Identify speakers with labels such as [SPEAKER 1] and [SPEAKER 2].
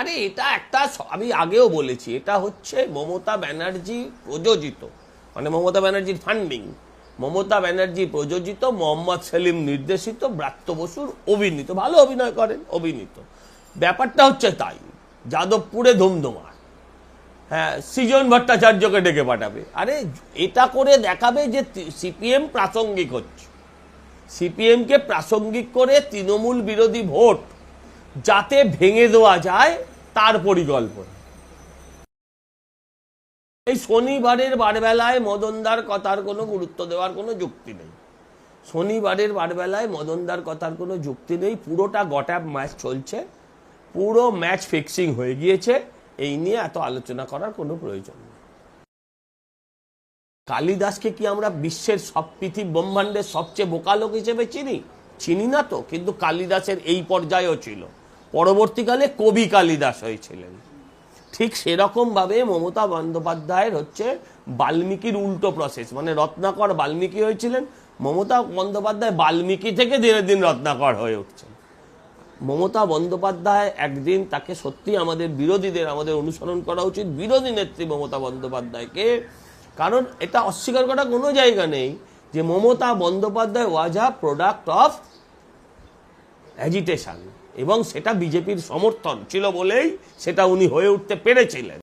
[SPEAKER 1] আরে এটা একটা আমি আগেও বলেছি, এটা হচ্ছে মমতা ব্যানার্জি প্রযোজিত। মানে মমতা ব্যানার্জির ফান্ডিং মমতা ব্যানার্জি প্রযোজিত, মোহাম্মদ সেলিম নির্দেশিত, ব্রাত্য বসুর অভিনীত। ভালো অভিনয় করেন, অভিনীত। ব্যাপারটা হচ্ছে তাই, যাদবপুরে ধুমধুমার। হ্যাঁ সৃজন ভট্টাচার্যকে ডেকে পাঠাবে। আরে, এটা করে দেখাবে যে সিপিএম প্রাসঙ্গিক হচ্ছে। সিপিএমকে প্রাসঙ্গিক করে তৃণমূল বিরোধী ভোট যাতে ভেঙে দেওয়া যায় তার পরিকল্পনা। এই শনিবারের বারবেলায় মদনদার কথার কোনো গুরুত্ব দেওয়ার কোনো যুক্তি নেই। শনিবারের বারবেলায় মদনদার কথার কোনো যুক্তি নেই। পুরোটা গটাপ ম্যাচ চলছে। পুরো ম্যাচ ফিক্সিং হয়ে গিয়েছে। এই নিয়ে এত আলোচনা করার কোনো প্রয়োজন নেই। কালিদাসকে কি আমরা বিশ্বের সব পৃথিবী ব্রহ্মাণ্ডের সবচেয়ে বোকা লোক হিসেবে চিনি? চিনি না তো, কিন্তু কালিদাসের এই পর্যায়েও ছিল। পরবর্তীকালে কবি কালিদাস হয়েছিলেন। ঠিক সেরকম ভাবে মমতা বন্দ্যোপাধ্যায়ের হচ্ছে বাল্মীকির উল্টো প্রসেস মানে রত্নাকর বাল্মীকি হয়েছিলেন, মমতা বন্দ্যোপাধ্যায় বাল্মীকি থেকে দিনের দিন রত্নাকর হয়ে উঠছেন। মমতা বন্দ্যোপাধ্যায় একদিন তাকে সত্যি আমাদের বিরোধীদের, আমাদের অনুসরণ করা উচিত, বিরোধী নেত্রী মমতা বন্দ্যোপাধ্যায়কে। কারণ এটা অস্বীকার করা কোনো জায়গা নেই যে Mamata Bandyopadhyay was a product of agitation এবং সেটা বিজেপির সমর্থন ছিল বলেই সেটা উনি হয়ে উঠতে পেরেছিলেন।